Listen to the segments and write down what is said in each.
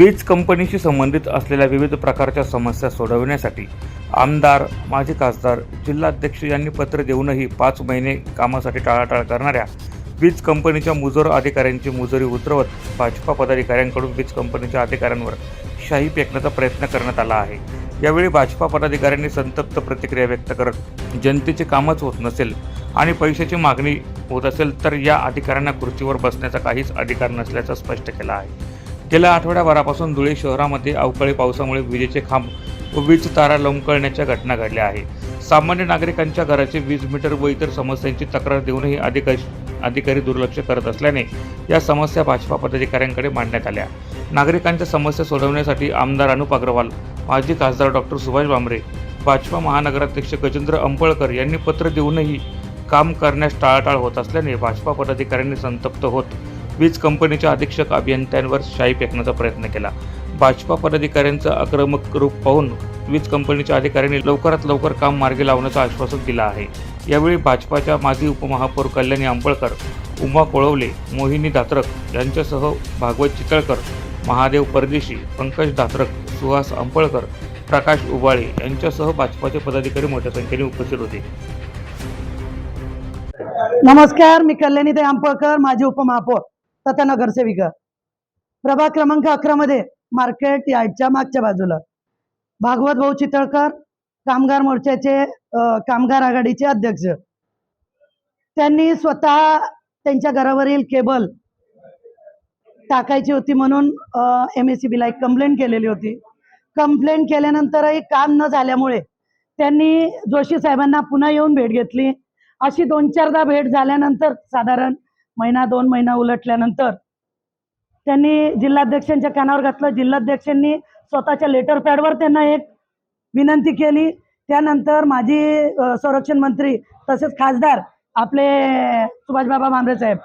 वीज कंपनीशी संबंधित असलेल्या विविध प्रकारच्या समस्या सोडवण्यासाठी आमदार माजी खासदार जिल्हाध्यक्ष यांनी पत्र देऊनही पाच महिने कामासाठी टाळाटाळ करणाऱ्या वीज कंपनीच्या मुजोर अधिकाऱ्यांची मुजोरी उतरवत भाजपा पदाधिकाऱ्यांकडून वीज कंपनीच्या अधिकाऱ्यांवर शाही फेकण्याचा प्रयत्न करण्यात आला आहे. यावेळी भाजपा पदाधिकाऱ्यांनी संतप्त प्रतिक्रिया व्यक्त करत जनतेचे कामच होत नसेल आणि पैशाची मागणी होत असेल तर या अधिकाऱ्यांना खुर्चीवर बसण्याचा काहीच अधिकार नसल्याचं स्पष्ट केलं आहे. गेल्या आठवड्याभरापासून धुळे शहरामध्ये अवकाळी पावसामुळे विजेचे खांब व वीज तारा लोंबकळण्याच्या घटना घडल्या आहे सामान्य नागरिकांच्या घराचे वीज मीटर व इतर समस्यांची तक्रार देऊनही अधिकारी अधिकारी दुर्लक्ष करत असल्याने या समस्या भाजपा पदाधिकाऱ्यांकडे मांडण्यात आल्या. नागरिकांच्या समस्या सोडवण्यासाठी आमदार अनुप अग्रवाल माजी खासदार डॉक्टर सुभाष भामरे भाजपा महानगराध्यक्ष गजेंद्र अंपळकर यांनी पत्र देऊनही काम करण्यास टाळाटाळ होत असल्याने भाजपा पदाधिकाऱ्यांनी संतप्त होत वीज कंपनीच्या अधीक्षक अभियंत्यांवर शाई फेकण्याचा प्रयत्न केला. भाजपा पदाधिकाऱ्यांचं आक्रमक रूप पाहून वीज कंपनीच्या अधिकाऱ्यांनी लवकरात लवकर काम मार्गी लावण्याचं आश्वासन दिलं आहे. यावेळी भाजपाच्या माजी उपमहापौर कल्याणी आंबळकर उमा कोळवले मोहिनी धात्रक यांच्यासह भागवत चितळकर महादेव परदेशी पंकज धात्रक सुहास आंबळकर प्रकाश उबाळे यांच्यासह भाजपाचे पदाधिकारी मोठ्या संख्येने उपस्थित होते. नमस्कार मी कल्याणी ते आंबळकर माझे उपमहापौर. तथा नगरसेविका. प्रभाग क्रमांक अकरा मध्ये मार्केट यार्डच्या मागच्या बाजूला. भागवत भाऊ चितळकर कामगार मोर्चाचे कामगार आघाडीचे अध्यक्ष. त्यांनी स्वतः त्यांच्या घरावरील केबल टाकायची होती म्हणून एम एस सी बीला एक कंप्लेंट केलेली होती. कंप्लेंट केल्यानंतरही काम न झाल्यामुळे त्यांनी जोशी साहेबांना पुन्हा येऊन भेट घेतली. अशी दोन चारदा भेट झाल्यानंतर साधारण महिना दोन महिना उलटल्यानंतर त्यांनी जिल्हाध्यक्षांच्या कानावर घातलं. जिल्हाध्यक्षांनी स्वतःच्या लेटर पॅडवर त्यांना एक विनंती केली. त्यानंतर माजी संरक्षण मंत्री तसेच खासदार आपले सुभाषबाबा भामरे साहेब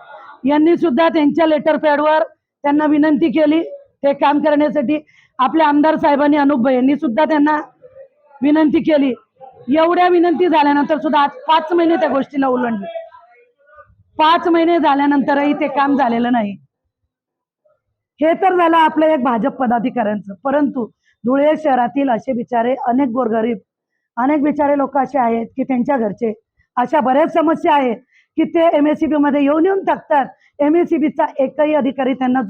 यांनी सुद्धा त्यांच्या लेटर पॅडवर त्यांना विनंती केली. ते काम करण्यासाठी आपल्या आमदार साहेबांनी अनुप यांनी सुद्धा त्यांना विनंती केली. एवढ्या विनंती झाल्यानंतर सुद्धा आज पाच महिने त्या गोष्टीला उलंडली. पाच महिने झाल्यानंतरही ते काम झालेलं नाही. हे तर झालं आपलं एक भाजप पदाधिकाऱ्यांचं. परंतु धुळे शहरातील असे बिचारे अनेक गोरगरीब अनेक बिचारे लोक असे आहेत की त्यांच्या घरचे. अशा बऱ्याच समस्या आहेत की ते एम एस सी बी मध्ये येऊन येऊन टाकतात. एम एस सी बीचा एकही अधिकारी त्यांना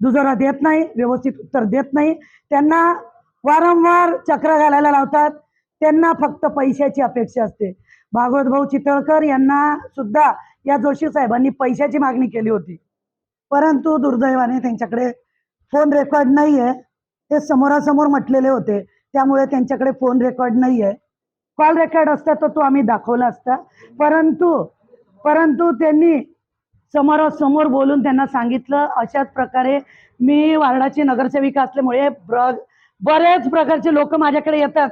दुजोरा देत नाही व्यवस्थित उत्तर देत नाही. त्यांना वारंवार चक्र घालायला लावतात. त्यांना फक्त पैशाची अपेक्षा असते. भागवत भाऊ चितळकर यांना सुद्धा या जोशी साहेबांनी पैशाची मागणी केली होती. परंतु दुर्दैवाने त्यांच्याकडे फोन रेकॉर्ड नाही आहे ते समोरासमोर म्हटलेले होते. त्यामुळे त्यांच्याकडे फोन रेकॉर्ड नाही आहे कॉल रेकॉर्ड असता तर तो आम्ही दाखवला असता. परंतु परंतु त्यांनी समोरासमोर बोलून त्यांना सांगितलं अशाच प्रकारे मी वार्डाची नगरसेविका असल्यामुळे ब्र बरेच प्रकारचे लोक माझ्याकडे येतात.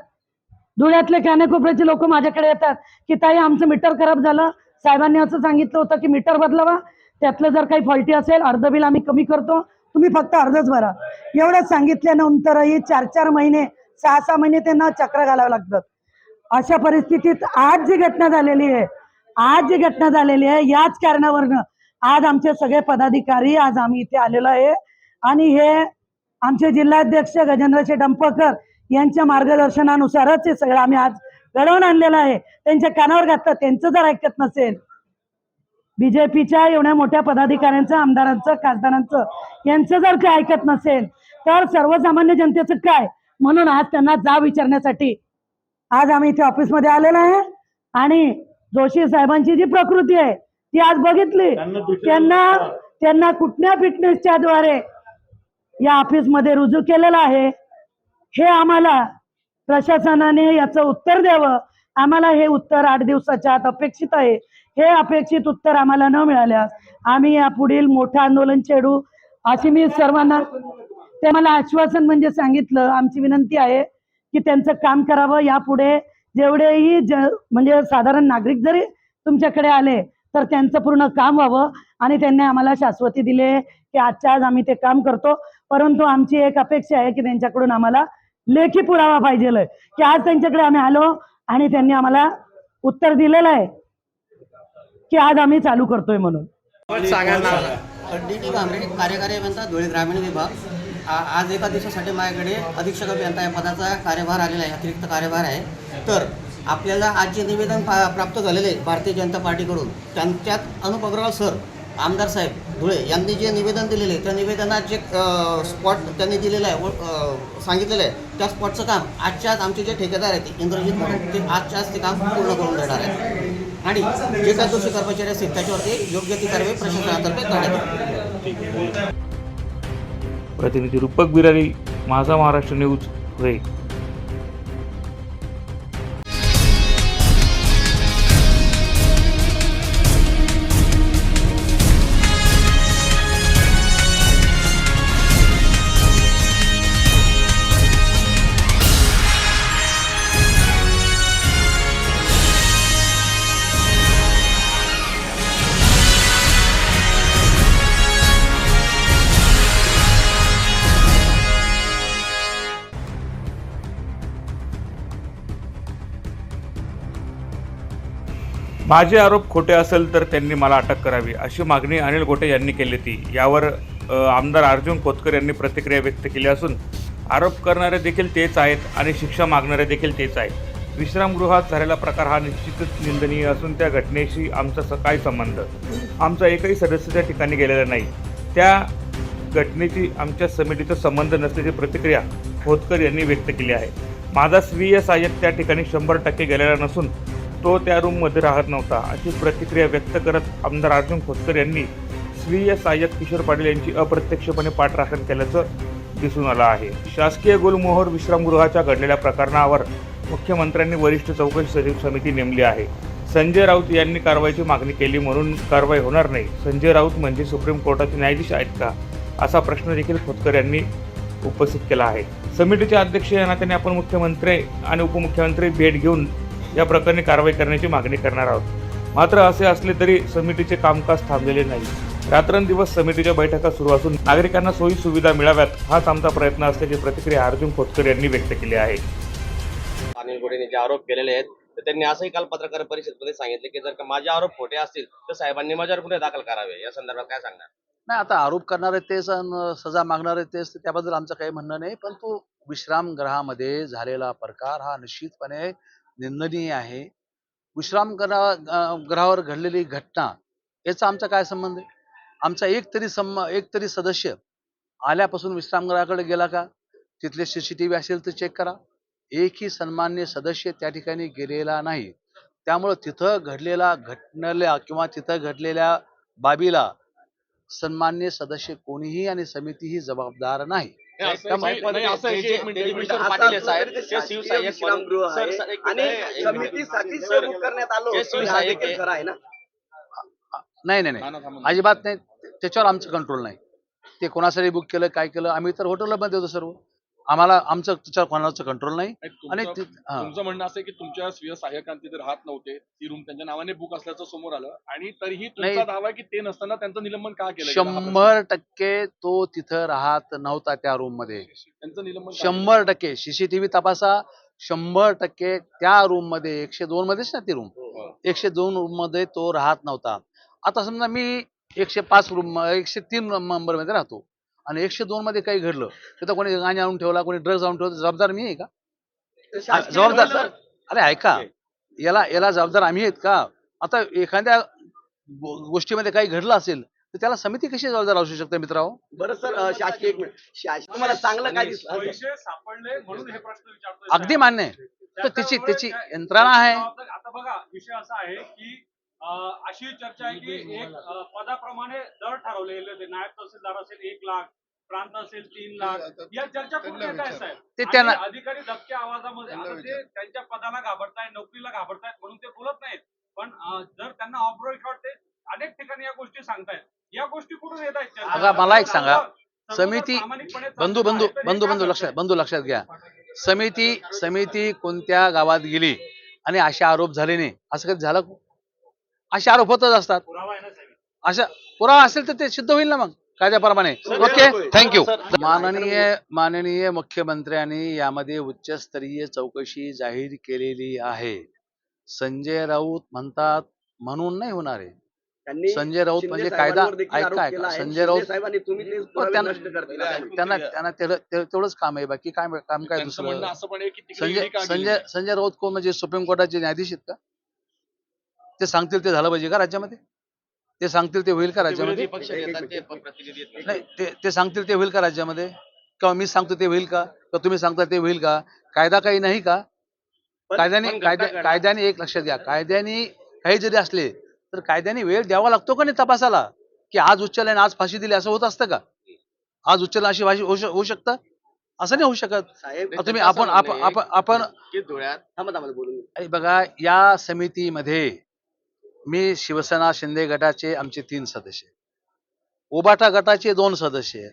धुळ्यातले कानेकोपऱ्याचे लोक माझ्याकडे येतात. की ताई आमचं मीटर खराब झालं. साहेबांनी असं सांगितलं होतं की मीटर बदलावा. त्यातलं जर काही फॉल्टी असेल अर्ध बिल आम्ही कमी करतो. तुम्ही फक्त अर्धच भरा. एवढं सांगितल्यानंतरही चार चार महिने सहा सहा महिने त्यांना चक्र घालावं लागतात अशा परिस्थितीत आज जी घटना झालेली आहे आज जी घटना झालेली आहे याच कारणावरनं आज आमचे सगळे पदाधिकारी आज आम्ही इथे आलेलो आहे. आणि हे आमचे जिल्हाध्यक्ष गजेंद्र डंपकर यांच्या मार्गदर्शनानुसारच हे सगळं आम्ही आज घडवून आणलेलं आहे. त्यांच्या कानावर घातलं त्यांचं जर ऐकत नसेल. बीजेपीच्या एवढ्या मोठ्या पदाधिकाऱ्यांचं आमदारांचं खासदारांचं यांचं जर ते ऐकत नसेल तर सर्वसामान्य जनतेचं काय? म्हणून आज त्यांना जा विचारण्यासाठी आज आम्ही इथे ऑफिसमध्ये आलेलो आहे. आणि जोशी साहेबांची जी प्रकृती आहे ती आज बघितली. त्यांना त्यांना कुठल्या फिटनेसच्या द्वारे या ऑफिसमध्ये रुजू केलेलं आहे? हे आम्हाला प्रशासनाने याचं उत्तर द्यावं. आम्हाला हे उत्तर आठ दिवसाच्या आत अपेक्षित आहे. हे अपेक्षित उत्तर आम्हाला न मिळाल्यास आम्ही यापुढील मोठं आंदोलन छेडू. अशी मी सर्वांना ते मला आश्वासन म्हणजे सांगितलं. आमची विनंती आहे की त्यांचं काम करावं. यापुढे जेवढेही ज म्हणजे साधारण नागरिक जरी तुमच्याकडे आले तर त्यांचं पूर्ण काम व्हावं आणि त्यांनी आम्हाला शाश्वती दिले की आजच्या आज आम्ही ते काम करतो. परंतु आमची एक अपेक्षा आहे की त्यांच्याकडून आम्हाला लेखी पुरावा पाहिजे की आज त्यांच्याकडे आम्ही आलो आणि त्यांनी आम्हाला उत्तर दिलेलं आहे. की आज आम्ही चालू करतोय म्हणून. कार्यकारी अभियंता धुळे ग्रामीण विभाग. आज एका दिवसासाठी माझ्याकडे अधीक्षक अभियंता या पदाचा कार्यभार आलेला आहे अतिरिक्त कार्यभार आहे. तर आपल्याला आज जे निवेदन प्राप्त झालेले आहे भारतीय जनता पार्टीकडून त्यांच्यात अनुप अग्रवाल सर आमदार साहेब धुळे यांनी जे निवेदन दिलेले आहे त्या निवेदनात जे स्पॉट त्यांनी दिलेलं आहे व- सांगितलेलं आहे त्या स्पॉटचं काम आजच्या आज आमचे जे ठेकेदार आहेत इंद्रजित म्हणून ते आजच्या आज ते काम पूर्ण करून देणार आहेत. आणि जे काही दोषी कर्मचारी असतील त्याच्यावरती योग्य ती कारवाई प्रशासनातर्फे करण्यात प्रतिनिधी रूपक बिरारी माझा महाराष्ट्र न्यूज धुळे माझे आरोप खोटे असेल तर त्यांनी मला अटक करावी अशी मागणी अनिल गोटे यांनी केली होती यावर आमदार अर्जुन खोतकर यांनी प्रतिक्रिया व्यक्त केली असून आरोप करणारे देखील तेच आहेत आणि शिक्षा मागणारे देखील तेच आहेत. विश्रामगृहात झालेला प्रकार हा निश्चितच निंदनीय असून त्या घटनेशी आमचा स- काय संबंध आमचा एकही सदस्य त्या ठिकाणी गेलेला नाही. त्या घटनेची आमच्या समितीचा संबंध नसल्याची प्रतिक्रिया खोतकर यांनी व्यक्त केली आहे. माझा स्वीय सहाय्यक त्या ठिकाणी शंभर टक्के गेलेला नसून तो त्या रूममध्ये राहत नव्हता. अशी प्रतिक्रिया व्यक्त करत आमदार अर्जुन खोतकर यांनी स्वीय सहाय्यक किशोर पाटील यांची अप्रत्यक्षपणे पाठराखण केल्याचं दिसून आलं आहे. शासकीय गुलमोहर विश्रामगृहाच्या घडलेल्या प्रकरणावर मुख्यमंत्र्यांनी वरिष्ठ चौकशी सचिव समिती नेमली आहे. संजय राऊत यांनी कारवाईची मागणी केली म्हणून कारवाई होणार नाही. संजय राऊत म्हणजे सुप्रीम कोर्टाचे न्यायाधीश आहेत का? असा प्रश्न देखील खोतकर यांनी उपस्थित केला आहे. समितीचे अध्यक्ष या नात्याने आपण मुख्यमंत्री आणि उपमुख्यमंत्री भेट घेऊन या प्रकरणी कारवाई करण्याची मागणी करणार आहोत. मात्र असे असले तरी समितीचे कामकाज थांबलेले नाही. रात्रंदिवस समितीच्या बैठका सुरू असून नागरिकांना सोयी सुविधा मिळाव्यात हाच आमचा प्रयत्न असल्याची प्रतिक्रिया अर्जुन खोतकर यांनी व्यक्त केली आहे. अनिल गोडेने जे आरोप केलेले आहेत तर त्यांनी असंही काल पत्रकार परिषदेमध्ये सांगितले की जर का माझे आरोप खोटे असतील तर साहेबांनी माझ्यावर गुन्हे दाखल करावे. या संदर्भात काय सांगणार? नाही आता आरोप करणारे तेच सजा मागणारे तेच त्याबद्दल आमचं काही म्हणणं नाही पण तो विश्रामगृहामध्ये झालेला प्रकार हा निश्चितपणे निंदनीय आहे. विश्राम ग्रहा घडलेली घटना याचा आमचा काय संबंध आहे? आमचा एक तरी सम एक तरी सदस्य आल्यापासून विश्रामगृहाकडे गेला का? तिथले सी सी टी व्ही असेल तर चेक करा. एकही सन्मान्य सदस्य त्या ठिकाणी गेलेला नाही. त्यामुळं तिथं घडलेला घटनेला किंवा तिथं घडलेल्या बाबीला सन्मान्य सदस्य कोणीही आणि समितीही जबाबदार नाही. नाही नाही नाही अजिबात नाही. त्याच्यावर आमचं कंट्रोल नाही. ते कोणासाठी बुक केलं काय केलं आम्ही तर हॉटेलला पण देतो सर्व. आम्हाला आमचं त्याच्यावर कोणाचं कंट्रोल नाही आणि तुमचं ते- हा. तुमचं म्हणणं असं आहे की तुमच्या स्वीय सहाय्यकांत तिथे राहत नव्हते ती रूम त्यांच्या नावाने बुक असल्याचं समोर आलं आणि तरीही तुमचा नाही. दावा आहे की ते नसताना त्यांचं निलंबन का केलं गेलं? हा प्रश्न. शंभर टक्के तो तिथं राहत नव्हता त्या रूममध्ये त्यांचं निलंबन का शंभर टक्के सीसीटीव्ही तपासा शंभर टक्के त्या रूममध्ये एकशे दोन मध्येच ना ती रूम केलं? एकशे दोन रूममध्ये तो राहत नव्हता आता समजा मी एकशे पाच रूम एकशे तीन नंबरमध्ये राहतो आणि एकशे दोन मध्ये काही घडलं तिथं कोणी गाणी आणून ठेवला कोणी ड्रग्ज आणून ठेवला जबाबदार मी आहे का? जबाबदार अरे ऐका. याला याला जबाबदार आम्ही आहेत का? आता एखाद्या गोष्टीमध्ये काही घडलं असेल तर त्याला समिती कशी जबाबदार असू शकते मित्रांनो? बरं सर शासकीय एक मिनिट शासकीय तुम्हाला चांगलं काय दिसलं? पैसे सापडले म्हणून हे प्रश्न विचारतोय. अगदी मान्य आहे. तर त्याची त्याची यंत्रणा आहे. आता बघा विषय असा आहे की अशी चर्चा आहे की एक पदाप्रमाणे दर ठरवलेले होते. नायब तहसीलदार असेल एक लाख प्रांत असेल तीन लाख. या चर्चा कुठे येत साहेब? ते आणि त्यांना- अधिकारी दबक्या आवाजामध्ये आता ते त्यांच्या पदाला घाबरतायत नोकरीला घाबरतायत म्हणून ते बोलत नाहीत. पण जर त्यांना ऑफ शॉट ते अनेक ठिकाणी या गोष्टी सांगतायत. या गोष्टी कुठून येत आहेत? मला एक सांगा. समिती बंधू बंधू हे बंधू बंधू? लक्षात बंधू लक्षात घ्या. समिती समिती कोणत्या गावात गेली आणि असे आरोप झाले नाही. असं कधी झालं? का? असे आरोप होतच असतात. पुरावा आहे ना साहेब. अशा पुरावा असेल तर ते सिद्ध होईल ना मग कायद्याप्रमाणे. ओके थँक्यू माननीय माननीय मुख्यमंत्र्यांनी यामध्ये उच्चस्तरीय चौकशी जाहीर केलेली आहे. संजय राऊत म्हणतात म्हणून नाही होणार आहे त्यांनी संजय राऊत म्हणजे कायदा ऐका ऐका. आहे. संजय राऊत साहेबांनी तुम्ही ते पुरावे त्यांना-. त्यांना तेवढंच काम आहे. बाकी काय काम काय दुसरं? असं पण आहे की तिकडे संजय संजय संजय राऊत कोण? म्हणजे सुप्रीम कोर्टाचे न्यायाधीश आहेत का? ते सांगतील ते झालं पाहिजे का राज्यामध्ये? ते सांगतील ते होईल का राज्यामध्ये? पक्ष येतात ते प्रतिनिधी आहेत. नाही ते ते सांगतील ते होईल का राज्यामध्ये? किंवा मी सांगतो ते होईल का? किंवा तुम्ही सांगता ते होईल का? कायदा काही नाही का? कायद्याने कायद्या कायद्याने एक लक्षात घ्या कायद्याने काही जरी असले तर कायद्याने वेळ द्यावा लागतो का नाही तपासाला? की आज उच्चालयाने आज फाशी दिली असं होत असतं का? आज उच्चालय अशी फाशी होऊ शक- होऊ शकतं? असं नाही होऊ शकत. तुम्ही आपण आपण आपण धुळ्यात बघा या समितीमध्ये मी शिवसेना शिंदे गटाचे आमचे तीन सदस्य आहेत. उबाटा गटाचे दोन सदस्य आहेत.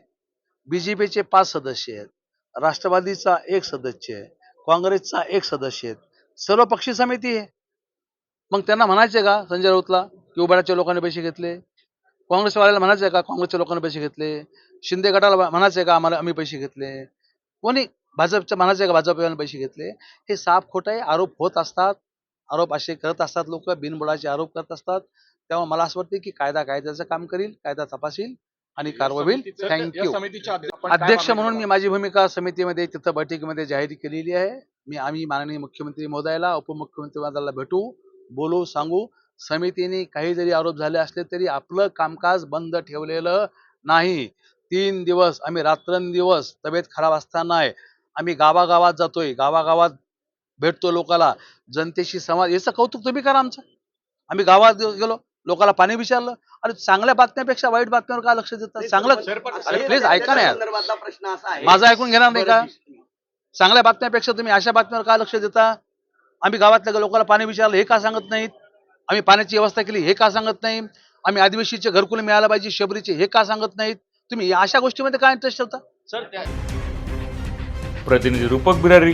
बीजेपीचे पाच सदस्य आहेत. राष्ट्रवादीचा एक सदस्य आहे. काँग्रेसचा एक सदस्य आहेत. सर्व पक्षी समिती आहे. मग त्यांना म्हणायचे का संजय राऊतला की उबाडाच्या लोकांनी पैसे घेतले? काँग्रेसवाल्याला म्हणायचं का काँग्रेसच्या लोकांनी पैसे घेतले? शिंदे गटाला म्हणायचं का आम्हाला आम्ही पैसे घेतले? कोणी भाजपचं म्हणायचं का भाजपवाल्याने पैसे घेतले? हे साफ खोटं आरोप होत असतात. आरोप असे करत असतात लोक बिनबुडाचे आरोप करत असतात. तेव्हा मला असं वाटतं की कायदा कायद्याचं काम करील कायदा तपासील आणि कारवाई होईल. समितीचं- या थँक्यू अध्यक्ष म्हणून मी? माझी भूमिका समितीमध्ये तिथं बैठकीमध्ये जाहीर केलेली आहे. मी आम्ही माननीय मुख्यमंत्री महोदयाला उपमुख्यमंत्री महोदयाला भेटू बोलू सांगू. समितीने काही जरी आरोप झाले असले तरी आपलं कामकाज बंद ठेवलेलं नाही. तीन दिवस आम्ही रात्रंदिवस तब्येत खराब असताना आहे आम्ही गावागावात जातोय. गावागावात भेटतो लोकाला जनतेशी संवाद याचं कौतुक तुम्ही करा आमचं. आम्ही गावात गेलो लोकाला पाणी विचारलं अरे चांगल्या बातम्यापेक्षा वाईट बातम्यावर का लक्ष देतात चांगलं please ऐका ना यार. संदर्भातला प्रश्न असा आहे. माझं ऐकून घेणार नाही का? चांगल्या बातम्यापेक्षा तुम्ही अशा बातम्यावर का लक्ष देता? आम्ही गावातल्या लोकांना पाणी विचारलं हे का सांगत नाहीत? आम्ही पाण्याची व्यवस्था केली हे का सांगत नाही? आम्ही आदिवासीचे घरकुल मिळायला पाहिजे शबरीचे हे का सांगत नाहीत? तुम्ही या अशा गोष्टीमध्ये काय इंटरेस्ट ठेवता? सर त्या प्रतिनिधी रूपक बिरारी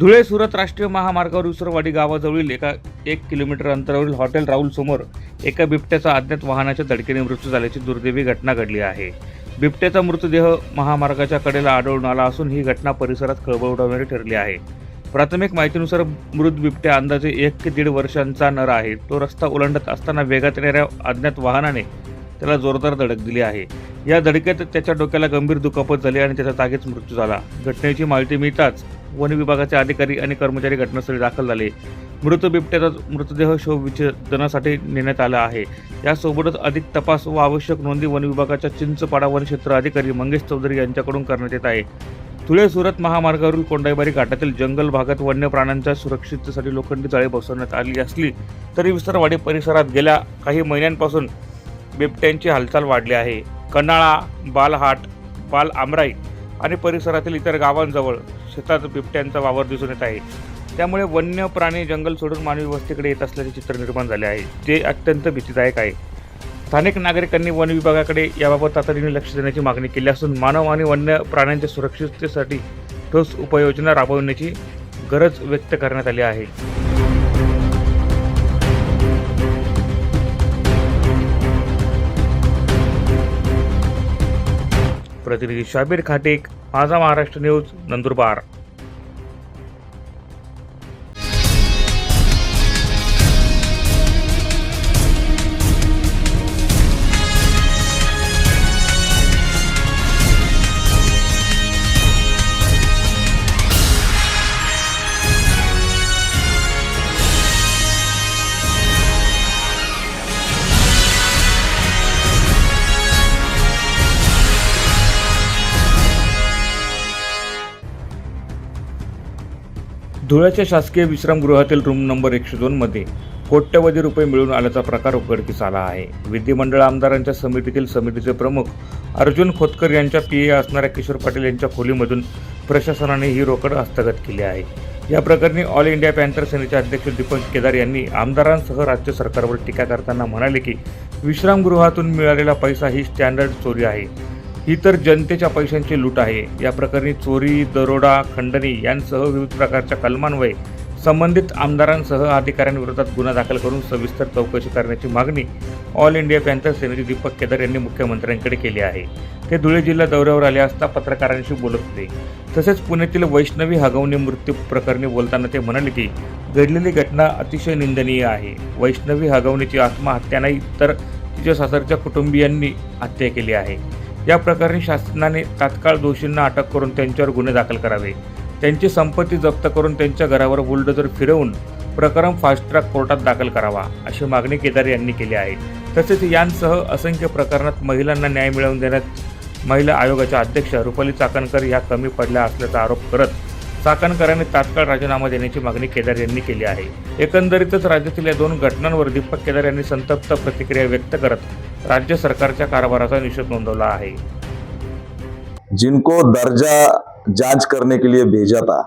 धुळे सुरत राष्ट्रीय महामार्गावर उसरवाडी गावाजवळील एका एक किलोमीटर अंतरावरील हॉटेल राहुल समोर एका बिबट्याचा अज्ञात वाहनाच्या धडकेने मृत्यू झाल्याची दुर्दैवी घटना घडली आहे. बिबट्याचा मृतदेह महामार्गाच्या कडेला आढळून आला असून ही घटना परिसरात खळबळ उडवणारी ठरली आहे. प्राथमिक माहितीनुसार मृत बिबट्या अंदाजे एक ते दीड वर्षांचा नर आहे. तो रस्ता ओलांडत असताना वेगात येणाऱ्या अज्ञात वाहनाने त्याला जोरदार धडक दिली आहे. या धडकेत त्याच्या डोक्याला गंभीर दुखापत झाली आणि त्याचा जागीच मृत्यू झाला. घटनेची माहिती मिळताच वन विभागाचे अधिकारी आणि कर्मचारी घटनास्थळी दाखल झाले. मृत बिबट्याचा मृतदेह शवविच्छेदनासाठी नेण्यात आला आहे. यासोबतच अधिक तपास व आवश्यक नोंदी वन विभागाच्या चिंचपाडा वन क्षेत्र अधिकारी मंगेश चौधरी यांच्याकडून करण्यात येत आहे. धुळे सुरत महामार्गावरील कोंडाईबारी घाटातील जंगल भागात वन्य प्राण्यांच्या सुरक्षिततेसाठी लोखंडी जाळी बसवण्यात आली असली तरी विसरवाडी परिसरात गेल्या काही महिन्यांपासून बिबट्यांची हालचाल वाढली आहे. कन्हाळा बालहाट बाल आमराई आणि परिसरातील इतर गावांजवळ शेतात बिबट्यांचा वावर दिसून येत आहे. त्यामुळे वन्य प्राणी जंगल सोडून मानवी वस्तीकडे येत असल्याचे चित्र निर्माण झाले आहे. ते अत्यंत भीतीदायक आहे. स्थानिक नागरिकांनी वन विभागाकडे याबाबत तातडीने लक्ष देण्याची मागणी केली असून मानव आणि वन्य प्राण्यांच्या सुरक्षिततेसाठी ठोस उपाययोजना राबवण्याची गरज व्यक्त करण्यात आली आहे. प्रतिनिधी शाबीर खाटेक माझा महाराष्ट्र न्यूज नंदुरबार. धुळ्याच्या शासकीय विश्रामगृहातील रूम नंबर एकशे दोनमध्ये कोट्यवधी रुपये मिळून आल्याचा प्रकार उघडकीस आला आहे. विधिमंडळ आमदारांच्या समितीतील समितीचे प्रमुख अर्जुन खोतकर यांच्या पी ए असणाऱ्या किशोर पाटील यांच्या खोलीमधून प्रशासनाने ही रोकड हस्तगत केली आहे. या प्रकरणी ऑल इंडिया पॅन्थर सेनेचे अध्यक्ष दीपक केदार यांनी आमदारांसह राज्य सरकारवर टीका करताना म्हणाले की विश्रामगृहातून मिळालेला पैसा ही स्टँडर्ड चोरी आहे. ही तर जनतेच्या पैशांची लूट आहे. या प्रकरणी चोरी दरोडा खंडणी यांसह विविध प्रकारच्या कलमान्वये संबंधित आमदारांसह अधिकाऱ्यांविरोधात गुन्हा दाखल करून सविस्तर चौकशी करण्याची मागणी ऑल इंडिया पॅन्थर सेनेचे दीपक केदार यांनी मुख्यमंत्र्यांकडे केली आहे. ते धुळे जिल्हा दौऱ्यावर आले असता पत्रकारांशी बोलत होते. तसेच पुण्यातील वैष्णवी हगवणी मृत्यू प्रकरणी बोलताना ते म्हणाले की घडलेली घटना अतिशय निंदनीय आहे. वैष्णवी हगवणीची आत्महत्या नाही तर तिच्या सासरच्या कुटुंबियांनी हत्या केली आहे. या प्रकरणी शासनाने तात्काळ दोषींना अटक करून त्यांच्यावर गुन्हे दाखल करावे. त्यांची संपत्ती जप्त करून त्यांच्या घरावर बुलडोजर फिरवून प्रकरण फास्ट ट्रॅक कोर्टात दाखल करावा अशी मागणी केदार यांनी केली आहे. तसेच यांसह असंख्य प्रकरणात महिलांना न्याय मिळवून देण्यात महिला आयोगाच्या अध्यक्ष रुपाली चाकणकर ह्या कमी पडल्या असल्याचा आरोप करत चाकणकरांनी तात्काळ राजीनामा देण्याची मागणी केदार यांनी केली आहे. एकंदरीतच राज्यातील या दोन घटनांवर दीपक केदार यांनी संतप्त प्रतिक्रिया व्यक्त करत राज्य सरकारच्या कारभाराचा निषेध नोंदवला आहे. जिनको दर्जा जांच करने के लिए भेजा था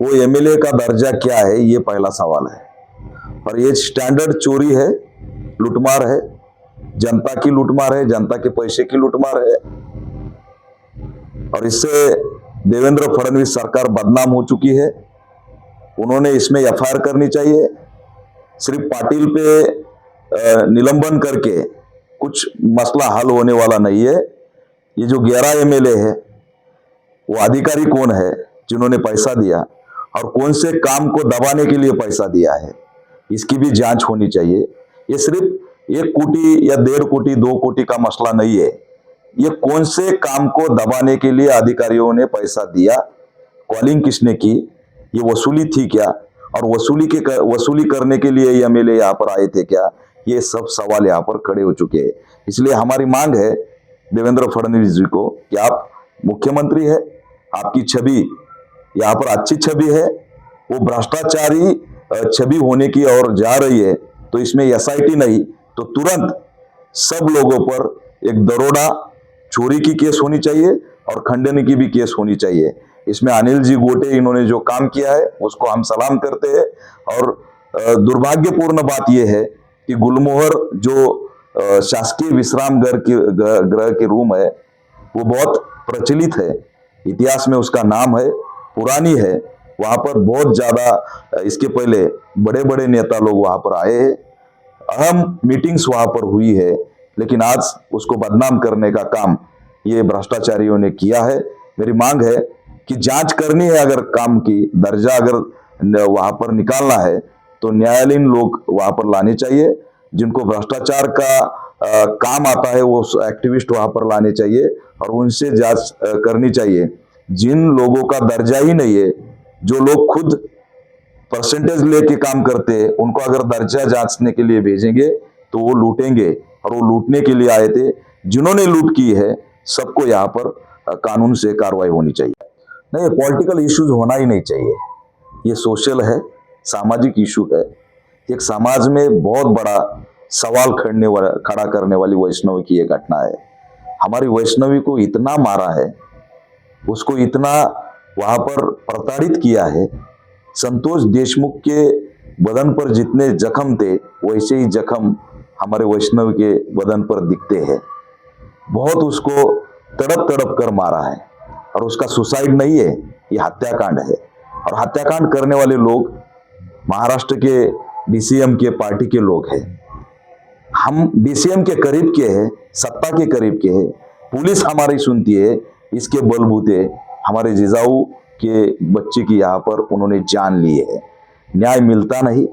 वो एमएलए का दर्जा क्या है ये पहला सवाल है। और ये स्टैंडर्ड चोरी है लूटमार है जनता की लूटमार है जनता के पैसे की लूटमार है। और इससे देवेंद्र फडणवीस सरकार बदनाम हो चुकी है। उन्होंने इसमें एफआईआर करनी चाहिए। सिर्फ़ पाटिल पे निलंबन करके कुछ मसला हल होने वाला नहीं है। ये जो ग्यारह एमएलए है, वो अधिकारी कौन है जिन्होंने पैसा दिया और कौन से काम को दबाने के लिए पैसा दिया है, इसकी भी जाँच होनी चाहिए। ये सिर्फ़ एक कोटी या डेढ़ कोटी, दो कोटी का मसला नहीं है। ये कौन से काम को दबाने के लिए अधिकारियों ने पैसा दिया? कॉलिंग किसने की? ये वसूली थी क्या? और वसूली के कर, वसूली करने के लिए ये एमएलए यहाँ पर आए थे क्या? ये सब सवाल यहाँ पर खड़े हो चुके हैं। इसलिए हमारी मांग है देवेंद्र फडणवीस जी को कि आप मुख्यमंत्री है आपकी छवि यहाँ पर अच्छी छवि है वो भ्रष्टाचारी छवि होने की ओर जा रही है तो इसमें एसआईटी नहीं तो तुरंत सब लोगों पर एक दरोड़ा चोरी की केस होनी चाहिए और खंडन की भी केस होनी चाहिए। इसमें अनिल जी गोटे इन्होंने जो काम किया है, उसको हम सलाम करते हैं और दुर्भाग्यपूर्ण बात यह है कि गुलमोहर जो शासकीय विश्राम घर की ग्रह के रूम है, वो बहुत प्रचलित है। इतिहास में उसका नाम है, पुरानी है। वहाँ पर बहुत ज़्यादा इसके पहले बड़े बड़े नेता लोग वहाँ पर आए हैं। अहम मीटिंग्स वहाँ पर हुई है। लेकिन आज उसको बदनाम करने का काम ये भ्रष्टाचारियों ने किया है। मेरी मांग है कि जाँच करनी है अगर काम की दर्जा अगर वहाँ पर निकालना है तो न्यायालयीन लोग वहाँ पर लाने चाहिए। जिनको भ्रष्टाचार का अ, काम आता है वो एक्टिविस्ट वहाँ पर लाने चाहिए और उनसे जाँच करनी चाहिए। जिन लोगों का दर्जा ही नहीं है जो लोग खुद परसेंटेज लेके काम करते हैं उनको अगर दर्जा जांचने के लिए भेजेंगे तो वो लूटेंगे। और वो लूटने के लिए आए थे। जिन्होंने लूट की है, सबको यहाँ पर कानून से कार्रवाई होनी चाहिए। नहीं पॉलिटिकल इश्यूज़ होना ही नहीं चाहिए। ये सोशल है, सामाजिक इशू है। एक समाज में बहुत बड़ा सवाल खड़ने वाला खड़ा करने वाली वैष्णवी की ये घटना है। हमारी वैष्णवी को इतना मारा है, उसको इतना वहाँ पर प्रताड़ित किया है। संतोष देशमुख के बदन पर जितने जख्म थे, वैसे ही जख्म हमारे वैष्णव के बदन पर दिखते हैं। बहुत उसको तड़प तड़प कर मारा है और उसका सुसाइड नहीं है, ये हत्याकांड है। और हत्याकांड करने वाले लोग महाराष्ट्र के डीसीएम के पार्टी के लोग हैं। हम डीसीएम के करीब के हैं, सत्ता के करीब के हैं। पुलिस हमारी सुनती है, इसके बलबूते हमारे जिजाऊ के बच्चे की यहाँ पर उन्होंने जान ली है। न्याय मिलता नहीं,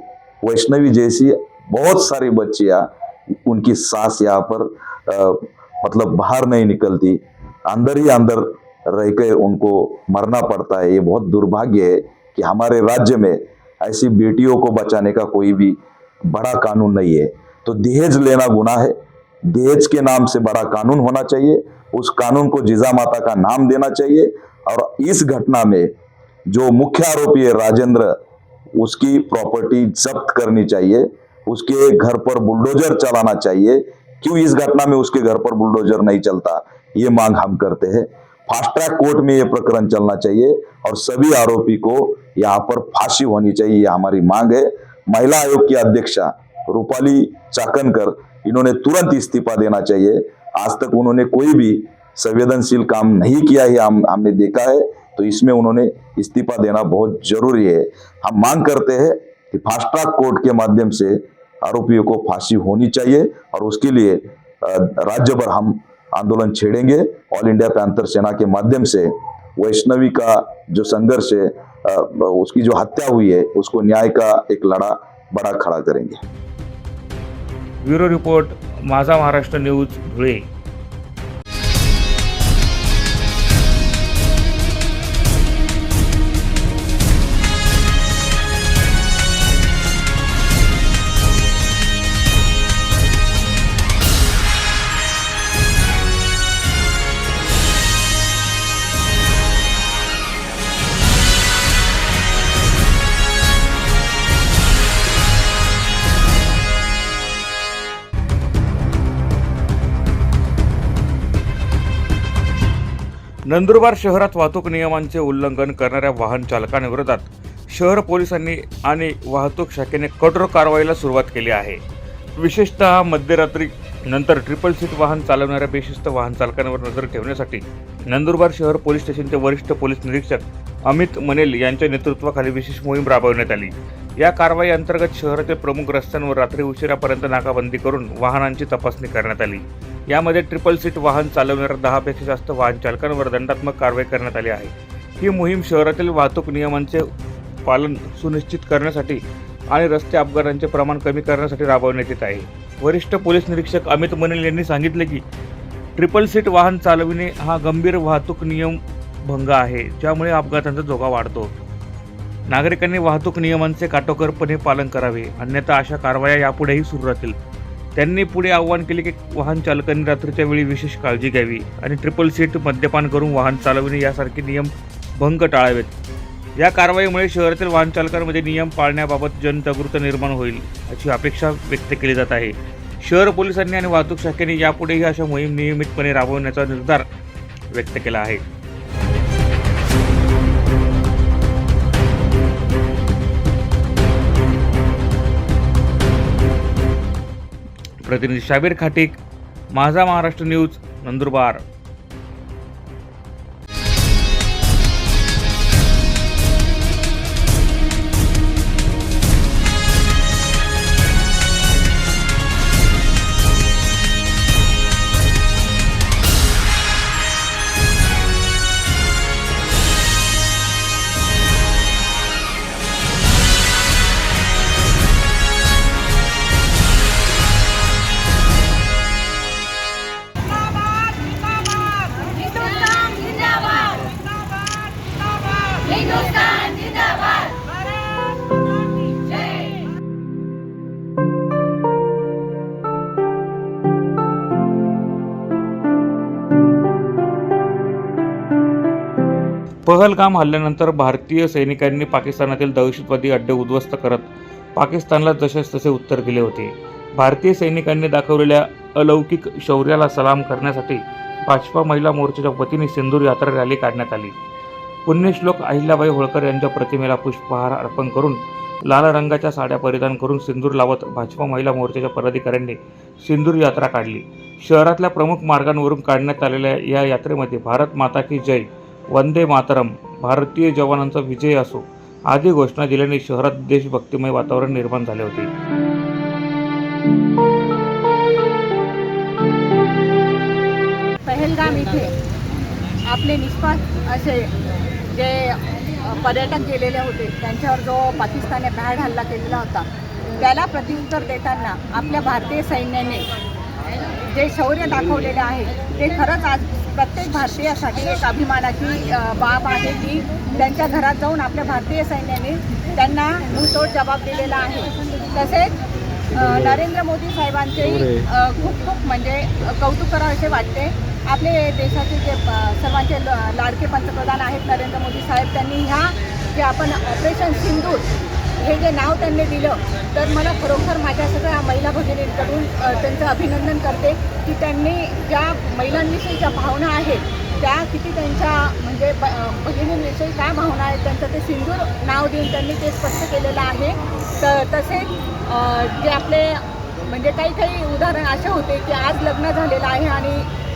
वैष्णवी जैसी बहुत सारी बच्चियाँ उनकी सांस यहाँ पर अ, मतलब बाहर नहीं निकलती। अंदर ही अंदर रहकर उनको मरना पड़ता है। ये बहुत दुर्भाग्य है कि हमारे राज्य में ऐसी बेटियों को बचाने का कोई भी बड़ा कानून नहीं है। तो दहेज लेना गुना है। दहेज के नाम से बड़ा कानून होना चाहिए। उस कानून को जिजा माता का नाम देना चाहिए। और इस घटना में जो मुख्य आरोपी है राजेंद्र उसकी प्रॉपर्टी जब्त करनी चाहिए। उसके घर पर बुलडोजर चलाना चाहिए। क्यों इस घटना में उसके घर पर बुलडोजर नहीं चलता? ये मांग हम करते हैं। फास्ट ट्रैक कोर्ट में ये प्रकरण चलना चाहिए और सभी आरोपी को यहाँ पर फांसी होनी चाहिए, ये हमारी मांग है। महिला आयोग की अध्यक्षा रूपाली चाकनकर, इन्होंने तुरंत इस्तीफा देना चाहिए। आज तक उन्होंने कोई भी संवेदनशील काम नहीं किया है, हम, हमने देखा है। तो इसमें उन्होंने इस्तीफा देना बहुत ज़रूरी है। हम मांग करते हैं कि फास्ट ट्रैक कोर्ट के माध्यम से आरोपियों को फांसी होनी चाहिए और उसके लिए राज्य भर हम आंदोलन छेड़ेंगे। ऑल इंडिया पैंथर सेना के माध्यम से वैष्णवी का जो संघर्ष है उसकी जो हत्या हुई है, उसको न्याय का एक लड़ा बड़ा खड़ा करेंगे। ब्युरो रिपोर्ट, माझा महाराष्ट्र न्यूज़ धुळे। नंदुरबार शहरात वाहतूक नियमांचे उल्लंघन करणाऱ्या वाहन चालकांविरोधात शहर पोलिसांनी आणि वाहतूक शाखेने कठोर कारवाईला सुरुवात केली आहे. विशेषतः मध्यरात्री नंतर ट्रिपल सीट वाहन चालवणाऱ्या बेशिस्त वाहन चालकांवर नजर ठेवण्यासाठी नंदुरबार शहर पोलीस स्टेशनचे वरिष्ठ पोलीस निरीक्षक अमित मनेल यांच्या नेतृत्वाखाली विशेष मोहीम राबवण्यात आली. या कारवाई अंतर्गत शहरातील प्रमुख रस्त्यांवर रात्री उशिरापर्यंत नाकाबंदी करून वाहनांची तपासणी करण्यात आली. यामध्ये ट्रिपल सीट वाहन चालवणाऱ्या दहापेक्षा जास्त वाहन चालकांवर दंडात्मक कारवाई करण्यात आली आहे. ही मोहीम शहरातील वाहतूक नियमांचे पालन सुनिश्चित करण्यासाठी आणि रस्ते अपघातांचे प्रमाण कमी करण्यासाठी राबवण्यात येत आहे. वरिष्ठ पोलीस निरीक्षक अमित मनिल यांनी सांगितले की ट्रिपल सीट वाहन चालविणे हा गंभीर वाहतूक नियम भंग आहे ज्यामुळे अपघातांचा धोका वाढतो. नागरिकांनी वाहतूक नियमांचे काटोकरपणे पालन करावे अन्यथा अशा कारवाया यापुढेही सुरू राहतील. त्यांनी पुढे आवाहन केले की वाहन चालकांनी रात्रीच्या वेळी विशेष काळजी घ्यावी आणि ट्रिपल सीट मद्यपान करून वाहन चालविणे यासारखे नियम भंग टाळावेत. या कारवाईमुळे शहरातील वाहन चालकांमध्ये नियम पाळण्याबाबत जनजागृती निर्माण होईल अशी अपेक्षा व्यक्त केली जात आहे. शहर पोलिसांनी आणि वाहतूक शाखेने यापुढेही अशा मोहीम नियमितपणे राबवण्याचा निर्धार व्यक्त केला आहे. प्रतिनिधी शाबीर खाटीक माझा महाराष्ट्र न्यूज नंदुरबार. पहलगाम हल्ल्यानंतर भारतीय सैनिकांनी पाकिस्तानातील दहशतवादी अड्डे उद्ध्वस्त करत पाकिस्तानला जसेच तसे उत्तर दिले होते. भारतीय सैनिकांनी दाखवलेल्या अलौकिक शौर्याला सलाम करण्यासाठी भाजपा महिला मोर्चाच्या वतीने सिंदूर यात्रा रॅली काढण्यात आली. पुण्यश्लोक अहिल्याबाई होळकर यांच्या प्रतिमेला पुष्पहार अर्पण करून लाल रंगाच्या साड्या परिधान करून सिंदूर लावत भाजपा महिला मोर्चाच्या पदाधिकाऱ्यांनी सिंदूर यात्रा काढली. शहरातल्या प्रमुख मार्गांवरून काढण्यात आलेल्या या यात्रेमध्ये भारत माता की जय वंदे मातरम भारतीय जवानांचा विजय असो आदी घोषणा दिल्याने शहरात देशभक्तिमय वातावरण निर्माण झाले होते. पहलगाम इथे आपले निष्पाप असे जे पर्यटक गेलेले होते त्यांच्यावर जो पाकिस्तानने भ्याड हल्ला केलेला होता त्याला प्रत्युत्तर देताना आपल्या भारतीय सैन्याने जे शौर्य दाखवलेले आहे ते खरंच आज प्रत्येक भारतीयासाठी एक अभिमानाची बाब आहे की त्यांच्या घरात जाऊन आपल्या भारतीय सैन्याने त्यांना मुंहतोड जबाब दिलेला आहे. तसेच नरेंद्र मोदी साहेबांचेही खूप खूप म्हणजे कौतुक कौतुक करावेसे वाटते. आपले देशाचे जे सर्वांचे ल- लाडके पंतप्रधान आहेत नरेंद्र मोदी साहेब त्यांनी ह्या जे आपण ऑपरेशन सिंधूर हे जे नाव त्यांनी दिलं तर मला खरोखर माझ्या सगळ्या महिला भगिनींकडून त्यांचं अभिनंदन करते की त्यांनी ज्या महिलांविषयी ज्या भावना आहेत त्या किती त्यांच्या म्हणजे ब भगिनींविषयी काय भावना आहेत त्यांचं ते सिंदूर नाव देऊन त्यांनी ते स्पष्ट केलेलं आहे. तर तसेच जे आपले म्हणजे काही काही उदाहरण असे होते की आज लग्न झालेलं आहे आणि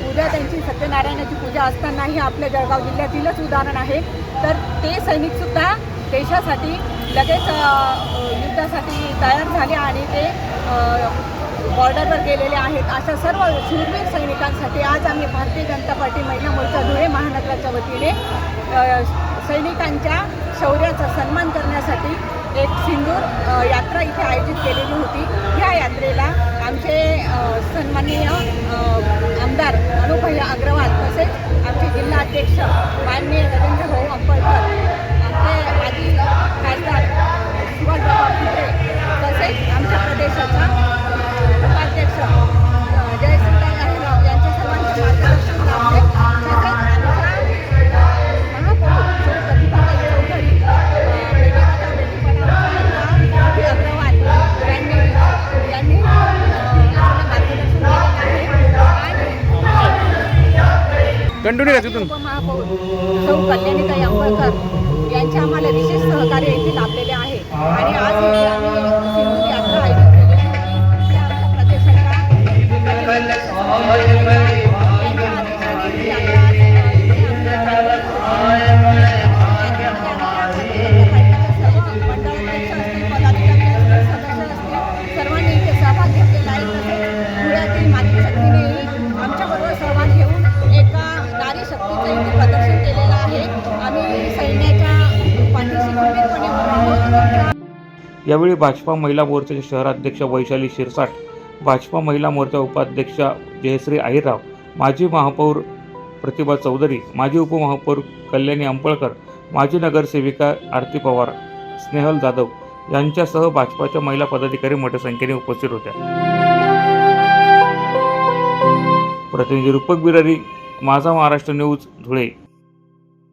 उद्या त्यांची सत्यनारायणाची पूजा असतानाही आपल्या जळगाव जिल्ह्यातीलच उदाहरण आहे. तर ते सैनिकसुद्धा देशासाठी लगेच युद्धासाठी तयार झाले आणि ते बॉर्डरवर गेलेले आहेत. अशा सर्व शूरवीर सैनिकांसाठी आज आम्ही भारतीय जनता पार्टी महिला मोर्चा धुळे महानगराच्या वतीने सैनिकांच्या शौर्याचा सन्मान करण्यासाठी एक सिंदूर यात्रा इथे आयोजित केलेली होती. ह्या यात्रेला आमचे सन्माननीय आमदार अनुभय अग्रवाल तसेच आमचे जिल्हाध्यक्ष माननीय नरेंद्र भाऊ अंबळकर माजी खासदार सुभाषबाबा फुटे तसेच आमच्या प्रदेशाचा उपाध्यक्ष जयसिंगराव अहिरराव यांच्या सर्वांचे मार्गदर्शन लाभले तसेच आमच्या महापौर सौ प्रतिभाताई चौधरी अ, बेटी बचाव बेटी पढाओ अभिया अग्रवाल यांनी यांनी अ, आम्हाला मार्गदर्शन केलेलं आहे. आणि कंटिन्यू तिथून. उपमहापौर सौ कल्याणीताई अंबळकर यांचे आम्हाला विशेष सहकार्य इथे लाभलेले आहे. आणि आज आम्ही यावेळी भाजपा महिला मोर्चाचे शहराध्यक्ष वैशाली शिरसाट भाजपा महिला मोर्चा उपाध्यक्ष जयश्री आहिरराव माजी महापौर प्रतिभा चौधरी माजी उपमहापौर कल्याणी अंपळकर माजी नगरसेविका आरती पवार स्नेहल जाधव यांच्यासह भाजपाच्या महिला पदाधिकारी मोठ्या संख्येने उपस्थित होत्या. प्रतिनिधी रूपक बिरारी माझा महाराष्ट्र न्यूज धुळे.